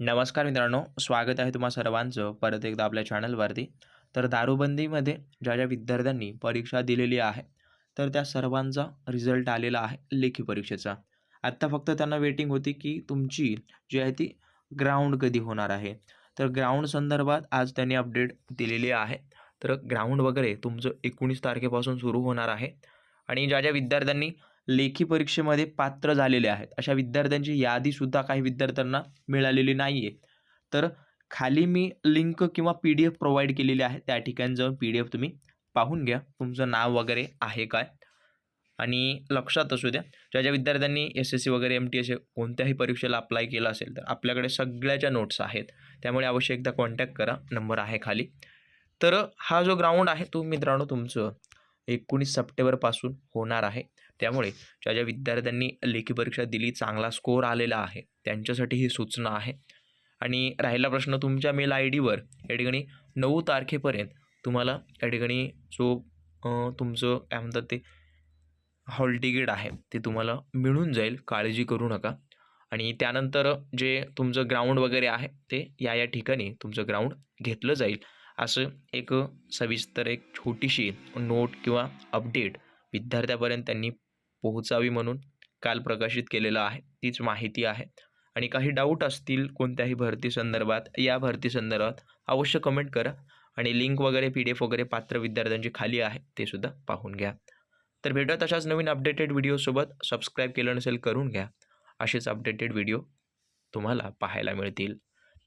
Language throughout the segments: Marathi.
नमस्कार मित्रांनो स्वागत आहे तुम्हा सर्वांचं परत एकदा आपल्या चॅनलवरती. तर दारूबंदीमध्ये ज्या ज्या विद्यार्थ्यांनी परीक्षा दिलेली आहे तर त्या सर्वांचा रिझल्ट आलेला आहे लेखी परीक्षेचा. आत्ता फक्त त्यांना वेटिंग होती की तुमची जी आहे ती ग्राउंड कधी होणार आहे. तर ग्राउंड संदर्भात आज त्यांनी अपडेट दिलेली आहे. तर ग्राउंड वगैरे तुमचं एकोणीस तारखेपासून सुरू होणार आहे. आणि ज्या ज्या विद्यार्थ्यांनी लेखी परीक्षेमध्ये पात्र झालेले आहेत. अशा विद्यार्थ्यांची यादीसुद्धा काही विद्यार्थ्यांना मिळालेली नाही आहे तर खाली मी लिंक किंवा पी डी एफ प्रोव्हाइड केलेली आहे. त्या ठिकाणी जाऊन पी डी एफ तुम्ही पाहून घ्या. तुमचं नाव वगैरे आहे काय? आणि लक्षात असू द्या ज्या ज्या विद्यार्थ्यांनी एस एस सी वगैरे एम टी एस कोणत्याही परीक्षेला अप्लाय केलं असेल तर आपल्याकडे सगळ्याच्या नोट्स आहेत. त्यामुळे अवश्य एकदा कॉन्टॅक्ट करा. नंबर आहे खाली. तर हा जो ग्राउंड आहे तो मित्रांनो तुमचं एकोणीस सप्टेंबरपासून होणार आहे. त्यामुळे ज्या ज्या विद्यार्थ्यांनी लेखी परीक्षा दिली चांगला स्कोअर आलेला आहे त्यांच्यासाठी ही सूचना आहे. आणि राहिला प्रश्न तुमच्या मेल आय डीवर या ठिकाणी नऊ तारखेपर्यंत तुम्हाला या ठिकाणी जो तुमचं काय म्हणतात ते हॉल तिकीट आहे ते तुम्हाला मिळून जाईल काळजी करू नका. आणि त्यानंतर जे तुमचं ग्राउंड वगैरे आहे ते या या ठिकाणी तुमचं ग्राउंड घेतलं जाईल. असं एक सविस्तर एक छोटीशी नोट किंवा अपडेट विद्यार्थ्यापर्यंत त्यांनी पोहोचावी म्हणून काल प्रकाशित केलेलं आहे. तीच माहिती आहे. आणि काही डाऊट असतील कोणत्याही भरती संदर्भात या भरती संदर्भात अवश्य कमेंट करा आणि लिंक वगैरे पी डी एफ वगैरे पात्र विद्यार्थ्यांची खाली आहे ते सुद्धा पाहून घ्या. तर भेटूया तशाच नवीन अपडेटेड व्हिडिओसोबत सबस्क्राईब केलं नसेल करून घ्या. असेच अपडेटेड व्हिडिओ तुम्हाला पाहायला मिळतील.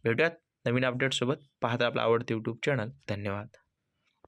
भेटूयात. नवीन अपडेटसोबत पाहता आपलं आवडतं यूट्यूब चॅनल धन्यवाद.